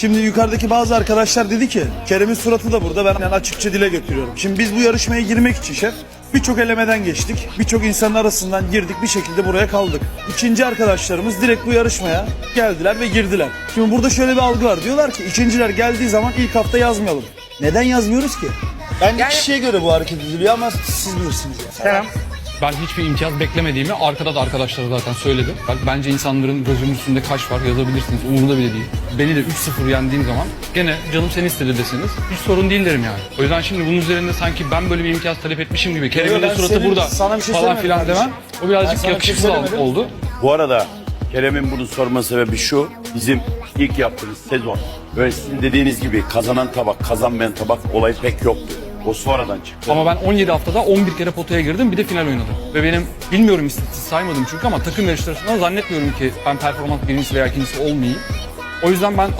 Şimdi yukarıdaki bazı arkadaşlar dedi ki Kerem'in suratı da burada ben yani açıkça dile getiriyorum. Şimdi biz bu yarışmaya girmek için şef birçok elemeden geçtik. Birçok insanın arasından girdik bir şekilde buraya kaldık. İkinci arkadaşlarımız direkt bu yarışmaya geldiler ve girdiler. Şimdi burada şöyle bir algı var. Diyorlar ki ikinciler geldiği zaman ilk hafta yazmayalım. Neden yazmıyoruz ki? Bence kişiye göre bu hareket ediliyor ama siz bilirsiniz. Kerem. Ben hiçbir imtiyaz beklemediğimi arkada da arkadaşlara zaten söyledim. Ben- Bence insanların gözünün üstünde kaş var yazabilirsiniz. Umurumda bile değil. Beni de 3-0 yendiğim zaman gene canım seni istedi deseniz hiç sorun değil derim yani. O yüzden şimdi bunun üzerinde sanki ben böyle bir imtiyaz talep etmişim gibi. Kerem'in de suratı senin- burada sana bir şey falan filan demem. O birazcık şey yakışıksız söylemedim. oldu. Bu arada Kerem'in bunu sorma sebebi şu. Bizim ilk yaptığımız sezon. Böyle sizin dediğiniz gibi kazanan tabak, kazanmayan tabak olayı pek yoktu. O sonradan çıktı. Ama ben 17 haftada 11 kere potaya girdim bir de final oynadım. Ve benim bilmiyorum istatistik saymadım çünkü ama takım yarışlarında zannetmiyorum ki ben performans birincisi veya ikincisi olmayayım. O yüzden ben